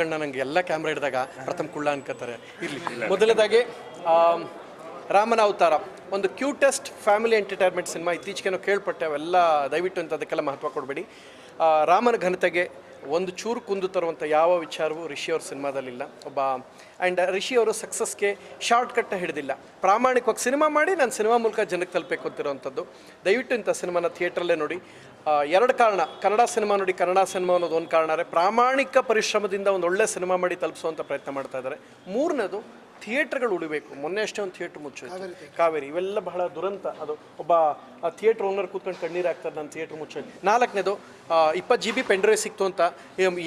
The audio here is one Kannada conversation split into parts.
ಕಣ್ಣ ನಂಗೆ ಎಲ್ಲ ಕ್ಯಾಮ್ರಾ ಹಿಡಿದಾಗ ಪ್ರಥಮ್ ಕುಳ್ಳ ಅನ್ಕೋತಾರೆ. ಇರಲಿ. ಮೊದಲನೇದಾಗಿ ರಾಮನ ಅವತಾರ. ಒಂದು ಕ್ಯೂಟೆಸ್ಟ್ ಫ್ಯಾಮಿಲಿ ಎಂಟರ್ಟೈನ್ಮೆಂಟ್ ಸಿನಿಮಾ ಇತ್ತೀಚೆಗೆ ಕೇಳ್ಪಟ್ಟೆ ಅವೆಲ್ಲ ದಯವಿಟ್ಟು ಅಂತ ಅದಕ್ಕೆಲ್ಲ ಮಹತ್ವ ಕೊಡಬೇಡಿ. ರಾಮನ ಘನತೆಗೆ ಒಂದು ಚೂರು ಕುಂದು ತರುವಂಥ ಯಾವ ವಿಚಾರವೂ ರಿಷಿ ಅವ್ರ ಸಿನಿಮಾದಲ್ಲಿಲ್ಲ. ಒಬ್ಬ ಆ್ಯಂಡ್ ರಿಷಿ ಅವರು ಸಕ್ಸಸ್ಗೆ ಶಾರ್ಟ್ ಕಟ್ಟ ಹಿಡಿದಿಲ್ಲ. ಪ್ರಾಮಾಣಿಕವಾಗಿ ಸಿನಿಮಾ ಮಾಡಿ ನಾನು ಸಿನಿಮಾ ಮೂಲಕ ಜನಕ್ಕೆ ತಲುಪಬೇಕು ಅಂತಿರೋವಂಥದ್ದು ದಯವಿಟ್ಟು ಇಂಥ ಸಿನಿಮಾನ ಥಿಯೇಟ್ರಲ್ಲೇ ನೋಡಿ. ಎರಡು ಕಾರಣ. ಕನ್ನಡ ಸಿನಿಮಾ ನೋಡಿ, ಕನ್ನಡ ಸಿನಿಮಾ ಅನ್ನೋದು ಒಂದು ಕಾರಣ. ಪ್ರಾಮಾಣಿಕ ಪರಿಶ್ರಮದಿಂದ ಒಂದು ಒಳ್ಳೆ ಸಿನಿಮಾ ಮಾಡಿ ತಲುಪಿಸುವಂಥ ಪ್ರಯತ್ನ ಮಾಡ್ತಾ ಇದ್ದಾರೆ. ಮೂರನೇದು ಥಿಯೇಟ್ರ್ಗಳು ಉಳಿಬೇಕು ಮೊನ್ನೆ ಅಷ್ಟೇ ಒಂದು ಥಿಯೇಟ್ರ್ ಮುಚ್ಚೋಯ್ತು. ಕಾವೇರಿ ಇವೆಲ್ಲ ಬಹಳ ದುರಂತ. ಅದು ಒಬ್ಬ ಥಿಯೇಟ್ರ್ ಓನರ್ ಕೂತ್ಕೊಂಡು ಕಣ್ಣೀರು ಹಾಕ್ತಾರೆ ನನ್ನ ಥಿಯೇಟ್ರ್ ಮುಚ್ಚೋಯ್ತು. ನಾಲ್ಕನೇದು ಇಪ್ಪತ್ತು ಜಿ ಬಿ ಪೆಂಡ್ರೈವ್ ಸಿಕ್ತು ಅಂತ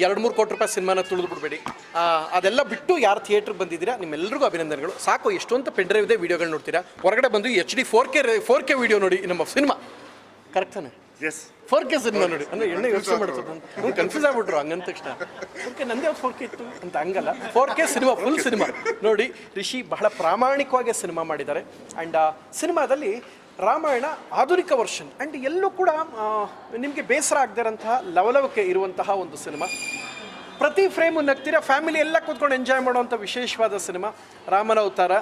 ಎರಡು ಮೂರು ಕೋಟಿ ರೂಪಾಯಿ ಸಿನಿಮಾನ ತುಳಿದು ಬಿಡಬೇಡಿ. ಅದೆಲ್ಲ ಬಿಟ್ಟು ಯಾರು ಥಿಯೇಟ್ರಿಗೆ ಬಂದಿದ್ದೀರಾ? ನಿಮ್ಮೆಲ್ಲರಿಗೂ ಅಭಿನಂದನೆಗಳು. ಸಾಕು ಎಷ್ಟೊಂದು ಪೆಂಡ್ರೈವ್ ಇದೆ ವೀಡಿಯೋಗಳು ನೋಡ್ತೀರಾ? ಹೊರಗಡೆ ಬಂದು H D four K four K video ನೋಡಿ ನಮ್ಮ ಸಿನಿಮಾ. ಕರೆಕ್ಟ್ ತಾನೆ? ಎಸ್ ಫೋರ್ ಕೆ ಸಿನಿಮಾ ನೋಡಿ. ಅಂದ್ರೆ ಎಣ್ಣೆ ಯೋಚನೆ ಮಾಡ್ತಾರೆ ಕನ್ಫ್ಯೂಸ್ ಆಗ್ಬಿಟ್ರು ಹಂಗಂದ ತಕ್ಷಣ. ಓಕೆ ನಂದೇ ಫೋರ್ ಕೆ ಇತ್ತು ಅಂತ ಹಂಗಲ್ಲ. Four K cinema full cinema ನೋಡಿ ರಿಷಿ ಬಹಳ ಪ್ರಾಮಾಣಿಕವಾಗಿ ಸಿನಿಮಾ ಮಾಡಿದ್ದಾರೆ. ಆ್ಯಂಡ್ ಸಿನಿಮಾದಲ್ಲಿ ರಾಮಾಯಣ ಆಧುನಿಕ ವರ್ಷನ್ ಆ್ಯಂಡ್ ಎಲ್ಲೂ ಕೂಡ ನಿಮಗೆ ಬೇಸರ ಆಗದೇ ಇರೋಂತಹ ಲವಲವಿಕೆ ಇರುವಂತಹ ಒಂದು ಸಿನಿಮಾ ಪ್ರತಿ ಫ್ರೇಮು ನಗ್ತೀರಾ ಫ್ಯಾಮಿಲಿ ಎಲ್ಲ ಕೂತ್ಕೊಂಡು ಎಂಜಾಯ್ ಮಾಡುವಂಥ ವಿಶೇಷವಾದ ಸಿನಿಮಾ ರಾಮನ ಅವತಾರ.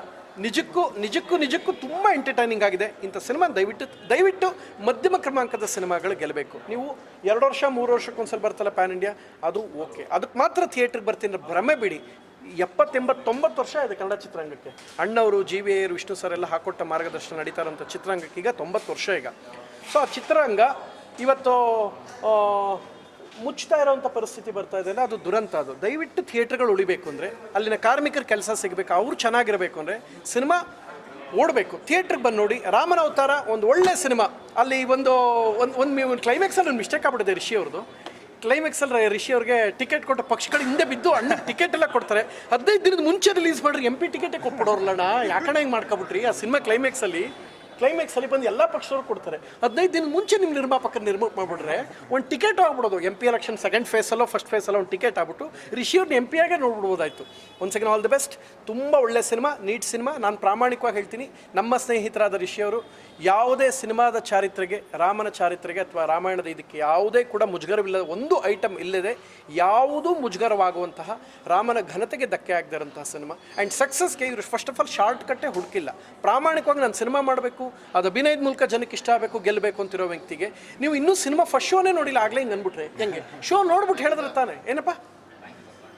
ನಿಜಕ್ಕೂ ನಿಜಕ್ಕೂ ನಿಜಕ್ಕೂ ತುಂಬ ಎಂಟರ್ಟೈನಿಂಗ್ ಆಗಿದೆ ಇಂಥ ಸಿನಿಮಾ. ದಯವಿಟ್ಟು ದಯವಿಟ್ಟು ಮಧ್ಯಮ ಕ್ರಮಾಂಕದ ಸಿನಿಮಾಗಳು ಗೆಲ್ಲಬೇಕು. ನೀವು ಎರಡು ವರ್ಷ, ಮೂರು ವರ್ಷಕ್ಕೊಂದ್ಸಲ ಬರ್ತಲ್ಲ ಪ್ಯಾನ್ ಇಂಡಿಯಾ ಅದು ಓಕೆ ಅದಕ್ಕೆ ಮಾತ್ರ ಥಿಯೇಟ್ರಿಗೆ ಬರ್ತೀನಿ ಭ್ರಮೆ ಬಿಡಿ. ಎಪ್ಪತ್ತೆಂಬತ್ತು ತೊಂಬತ್ತು ವರ್ಷ ಇದೆ ಕನ್ನಡ ಚಿತ್ರರಂಗಕ್ಕೆ. ಅಣ್ಣವರು ಜಿ ವಿ ಏರ್ ವಿಷ್ಣು ಸರ್ ಎಲ್ಲ ಹಾಕೊಟ್ಟ ಮಾರ್ಗದರ್ಶನ ನಡೀತಾ ಇರೋಂಥ ಚಿತ್ರರಂಗಕ್ಕೆ ಈಗ ತೊಂಬತ್ತು ವರ್ಷ ಈಗ. ಸೊ ಆ ಚಿತ್ರರಂಗ ಇವತ್ತು ಮುಚ್ತಾ ಇರೋವಂಥ ಪರಿಸ್ಥಿತಿ ಬರ್ತಾ ಇದೆ ಅದು ದುರಂತ ಅದು. ದಯವಿಟ್ಟು ಥಿಯೇಟ್ರ್ಗಳು ಉಳಿಬೇಕು ಅಂದರೆ, ಅಲ್ಲಿನ ಕಾರ್ಮಿಕರ ಕೆಲಸ ಸಿಗಬೇಕು, ಅವ್ರು ಚೆನ್ನಾಗಿರಬೇಕು ಅಂದರೆ ಸಿನಿಮಾ ಓಡಬೇಕು. ಥಿಯೇಟ್ರಿಗೆ ಬಂದು ನೋಡಿ, ರಾಮನ ಅವತಾರ ಒಂದು ಒಳ್ಳೆ ಸಿನಿಮಾ. ಅಲ್ಲಿ ಒಂದು ಒಂದು ಒಂದು ಒಂದು ಕ್ಲೈಮ್ಯಾಕ್ಸಲ್ಲಿ ಒಂದು ಮಿಸ್ಟೇಕ್ ಆಗ್ಬಿಟ್ಟಿದೆ ರಿಷಿ ಅವ್ರದ್ದು. ಕ್ಲೈಮ್ಯಾಕ್ಸಲ್ಲಿ ರಿಷಿ ಅವ್ರಿಗೆ ಟಿಕೆಟ್ ಕೊಟ್ಟ ಪಕ್ಷಗಳು ಹಿಂದೆ ಬಿದ್ದು ಅಣ್ಣ ಟಿಕೆಟ್ ಎಲ್ಲ ಕೊಡ್ತಾರೆ. ಹದಿನೈದು ದಿನದ ಮುಂಚೆ ರಿಲೀಸ್ ಮಾಡ್ರಿ ಎಂ ಪಿ ಟಿಕೆಟೇ ಕೊಟ್ಬಿಡೋರ್ಲಣ್ಣ. ಯಾಕಣ್ಣ ಹಿಂಗೆ ಮಾಡ್ಕೊಬಿಟ್ರಿ? ಆ ಸಿನಿಮಾ ಕ್ಲೈಮ್ಯಾಕ್ಸಲ್ಲಿ ಕ್ಲೈಮ್ಯಾಕ್ಸ್ ಅಲ್ಲಿ ಬಂದು ಎಲ್ಲ ಪಕ್ಷದವ್ರು ಕೊಡ್ತಾರೆ. ಹದಿನೈದು ದಿನ ಮುಂಚೆ ನಿಮ್ಮ ನಿರ್ಮಾಪಕರು ನಿರ್ಮಾಪ ಮಾಡಿಬಿಟ್ರೆ, ಒಂದು ಟಿಕೆಟ್ ಆಗ್ಬಿಡೋದು. ಎಂ ಪಿ ಎಲೆಕ್ಷನ್ ಸೆಕೆಂಡ್ ಫೇಸಲ್ಲೋ ಫಸ್ಟ್ ಫೇಸಲ್ಲೋ ಒಂದು ಟಿಕೆಟ್ ಆಗ್ಬಿಟ್ಟು ರಿಷಿಯವ್ರನ್ನ ಎಂ ಪಿ ಆಗೇ ನೋಡ್ಬಿಡ್ಬೋದಾಯ್ತು. ಒಂದು ಸೆಕೆಂಡ್ ಆಲ್ ದಿ ಬೆಸ್ಟ್ ತುಂಬ ಒಳ್ಳೆ ಸಿನಿಮಾ, ನೀಟ್ ಸಿನಿಮಾ. ನಾನು ಪ್ರಾಮಾಣಿಕವಾಗಿ ಹೇಳ್ತೀನಿ, ನಮ್ಮ ಸ್ನೇಹಿತರಾದ ರಿಷಿಯವರು ಯಾವುದೇ ಸಿನಿಮಾದ ಚಾರಿತ್ರೆಗೆ, ರಾಮನ ಚಾರಿತ್ರೆಗೆ ಅಥವಾ ರಾಮಾಯಣದ ಇದಕ್ಕೆ ಯಾವುದೇ ಕೂಡ ಮುಜುಗರವಿಲ್ಲದ ಒಂದು ಐಟಮ್ ಇಲ್ಲದೆ ಯಾವುದೂ ಮುಜುಗರವಾಗುವಂತಹ ರಾಮನ ಘನತೆಗೆ ಧಕ್ಕೆ ಆಗದಿರೋಂತಹ ಸಿನಿಮಾ. ಆ್ಯಂಡ್ ಸಕ್ಸಸ್ಗೆ ಇವರು ಫಸ್ಟ್ ಆಫ್ ಆಲ್ ಶಾರ್ಟ್ ಕಟ್ಟೆ ಹುಡುಕಿಲ್ಲ. ಪ್ರಾಮಾಣಿಕವಾಗಿ ನಾನು ಸಿನಿಮಾ ಮಾಡಬೇಕು ಅದು ಅಭಿನಯದ ಮೂಲಕ ಜನಕ್ಕೆ ಇಷ್ಟ ಆಗಬೇಕು ಗೆಲ್ಲಬೇಕು ಅಂತಿರೋ ವ್ಯಕ್ತಿಗೆ, ನೀವು ಇನ್ನೂ ಸಿನಿಮಾ ಫಸ್ಟ್ ಶೋನೇ ನೋಡಿಲ್ಲ, ಆಗಲೇ ಹಿಂಗೆ ಅಂದ್ಬಿಟ್ರೆ. ಹೆಂಗೆ? ಶೋ ನೋಡ್ಬಿಟ್ಟು ಹೇಳಿದ್ರೆ ತಾನೆ? ಏನಪ್ಪ?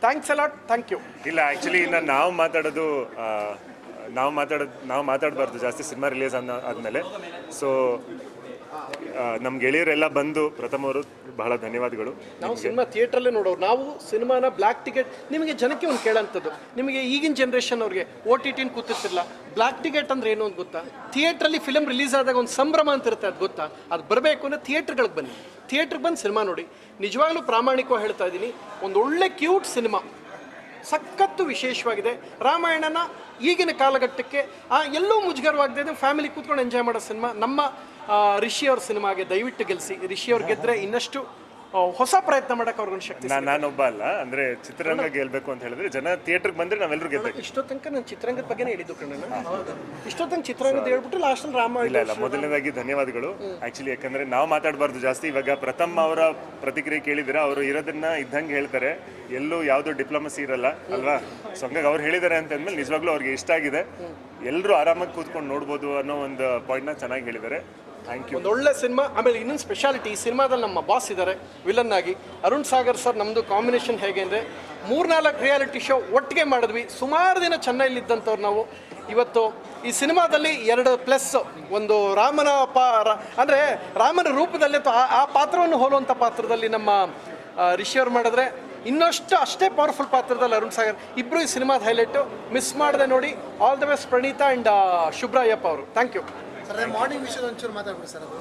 Thanks a lot thank you ಇಲ್ಲ ಆ್ಯಕ್ಚುಲಿ ಇನ್ನು ನಾವು ಮಾತಾಡೋದು ನಾವು ಮಾತಾಡೋದು, ನಾವು ಮಾತಾಡಬಾರ್ದು. ಜಾಸ್ತಿ ಸಿನಿಮಾ ರಿಲೀಸ್ ಅನ್ನೋ ಆದಮೇಲೆ. ಸೊ ನಮ್ಮ ಗೆಳೆಯರೆಲ್ಲ ಬಂದು ಪ್ರಥಮ ಅವರು ಬಹಳ ಧನ್ಯವಾದಗಳು. ನಾವು ಸಿನಿಮಾ ಥಿಯೇಟ್ರಲ್ಲೇ ನೋಡೋರು. ನಾವು ಸಿನಿಮಾನ ಬ್ಲ್ಯಾಕ್ ಟಿಕೆಟ್ ನಿಮಗೆ ಜನಕ್ಕೆ ಒಂದು ಕೇಳೋಂಥದ್ದು ನಿಮಗೆ ಈಗಿನ ಜನ್ರೇಷನ್ ಅವ್ರಿಗೆ ಓ ಟಿ ಟಿನ ಕೂತಿರ್ತಿಲ್ಲ. ಬ್ಲ್ಯಾಕ್ ಟಿಕೆಟ್ ಅಂದ್ರೆ ಏನು ಅಂತ ಗೊತ್ತಾ? ಥಿಯೇಟ್ರಲ್ಲಿ ಫಿಲಮ್ ರಿಲೀಸ್ ಆದಾಗ ಒಂದು ಸಂಭ್ರಮ ಅಂತ ಇರುತ್ತೆ ಅದು ಗೊತ್ತಾ? ಅದು ಬರಬೇಕು ಅಂದರೆ ಥಿಯೇಟ್ರ್ಗಳಿಗೆ ಬನ್ನಿ. ಥಿಯೇಟ್ರಿಗೆ ಬಂದು ಸಿನಿಮಾ ನೋಡಿ. ನಿಜವಾಗ್ಲೂ ಪ್ರಾಮಾಣಿಕವಾಗಿ ಹೇಳ್ತಾ ಇದ್ದೀನಿ ಒಂದು ಒಳ್ಳೆ ಕ್ಯೂಟ್ ಸಿನಿಮಾ. ಸಖತ್ತು ವಿಶೇಷವಾಗಿದೆ. ರಾಮಾಯಣನ ಈಗಿನ ಕಾಲಘಟ್ಟಕ್ಕೆ ಎಲ್ಲೂ ಮುಜುಗರವಾಗದೆ ಫ್ಯಾಮಿಲಿ ಕೂತ್ಕೊಂಡು ಎಂಜಾಯ್ ಮಾಡೋ ಸಿನಿಮಾ ನಮ್ಮ ರಿಷಿಯವ್ರ ರಿಷಿ ಸಿನಿಮಾಗೆ ದಯವಿಟ್ಟು ಗೆಲ್ಲಿಸಿ. ರಿಷಿ ಗೆದ್ದರೆ ಇನ್ನಷ್ಟು ಹೊಸ ಪ್ರಯತ್ನ ಮಾಡಕ್ಕೆ ಅವ್ರಿಗೊಂದು ಶಕ್ತಿ ನಾನು ನಾನೊಬ್ಬ ಅಲ್ಲ ಅಂದ್ರೆ ಚಿತ್ರರಂಗ ಗೆಲ್ಬೇಕು ಅಂತ ಹೇಳಿದ್ರೆ ಜನ ಥಿಯೇಟರ್ಗೆ ಬಂದ್ರೆ ನಾವೆಲ್ಲರೂ ಗೆಲ್ಬೇಕು. ಇಷ್ಟೋ ತನಕ ನಾನು ಚಿತ್ರರಂಗದ ಬಗ್ಗೆನೇ ಹೇಳಿದ್ದು ಕಣ್ಣ ಇಷ್ಟೋ ತನಕ ಚಿತ್ರರಂಗದ ಹೇಳ್ಬಿಟ್ಟು ಲಾಸ್ಟಲ್ಲಿ ರಾಮ ಇಲ್ಲ ಇಲ್ಲ ಮೊದಲನೇದಾಗಿ ಧನ್ಯವಾದಗಳು. ಆಕ್ಚುಲಿ ಯಾಕಂದ್ರೆ ನಾವು ಮಾತಾಡಬಾರ್ದು ಜಾಸ್ತಿ. ಇವಾಗ ಪ್ರಥಮ್ ಅವರ ಪ್ರತಿಕ್ರಿಯೆ ಕೇಳಿದ್ರೆ ಅವರು ಇರೋದನ್ನ ಇದ್ದಂಗೆ ಹೇಳ್ತಾರೆ. ಎಲ್ಲೂ ಯಾವುದೋ ಡಿಪ್ಲೊಮಸಿ ಇರಲ್ಲ ಅಲ್ವಾ? ಸೊ ಹಂಗಾಗಿ ಅವ್ರು ಹೇಳಿದ್ದಾರೆ ಅಂತ ಅಂದ್ಮೇಲೆ ನಿಜವಾಗ್ಲೂ ಅವ್ರಿಗೆ ಇಷ್ಟ ಆಗಿದೆ. ಎಲ್ಲರೂ ಆರಾಮಾಗಿ ಕೂತ್ಕೊಂಡು ನೋಡ್ಬೋದು ಅನ್ನೋ ಒಂದು ಪಾಯಿಂಟ್ನ ಚೆನ್ನಾಗಿ ಹೇಳಿದ್ದಾರೆ. ಥ್ಯಾಂಕ್ ಯು ಒಂದು ಒಳ್ಳೆ ಸಿನಿಮಾ, ಆಮೇಲೆ ಇನ್ನೊಂದು ಸ್ಪೆಷಾಲಿಟಿ ಈ ಸಿನಿಮಾದಲ್ಲಿ ನಮ್ಮ ಬಾಸ್ ಇದ್ದಾರೆ ವಿಲನ್ ಆಗಿ. ಅರುಣ್ ಸಾಗರ್ ಸರ್ ನಮ್ಮದು ಕಾಂಬಿನೇಷನ್ ಹೇಗೆ ಅಂದರೆ, ಮೂರ್ನಾಲ್ಕು ರಿಯಾಲಿಟಿ ಶೋ ಒಟ್ಟಿಗೆ ಮಾಡಿದ್ವಿ. ಸುಮಾರು ದಿನ ಚೆನ್ನೈಲಿದ್ದಂಥವ್ರು ನಾವು. ಇವತ್ತು ಈ ಸಿನಿಮಾದಲ್ಲಿ ಎರಡು ಪ್ಲಸ್ ಒಂದು ರಾಮನ ಪಾ ಅಂದರೆ ರಾಮನ ರೂಪದಲ್ಲಿ ಅಥವಾ ಆ- ಆ ಪಾತ್ರವನ್ನು ಹೋಲುವಂಥ ಪಾತ್ರದಲ್ಲಿ ನಮ್ಮ ರಿಷಿಯವ್ರು ಮಾಡಿದ್ರೆ, ಇನ್ನಷ್ಟು ಅಷ್ಟೇ ಪವರ್ಫುಲ್ ಪಾತ್ರದಲ್ಲಿ ಅರುಣ್ ಸಾಗರ್. ಇಬ್ಬರು ಈ ಸಿನಿಮಾದ ಹೈಲೈಟು ಮಿಸ್ ಮಾಡದೆ ನೋಡಿ. All the best Praneetha and Shubrayyappa ಅವರು. ಥ್ಯಾಂಕ್ ಯು ಸರ್ ಮಾರ್ನಿಂಗ್ ವಿಷಯದ ಒಂಚೂರು ಮಾತಾಡ್ಬಿಡಿ ಸರ್ ಅದು.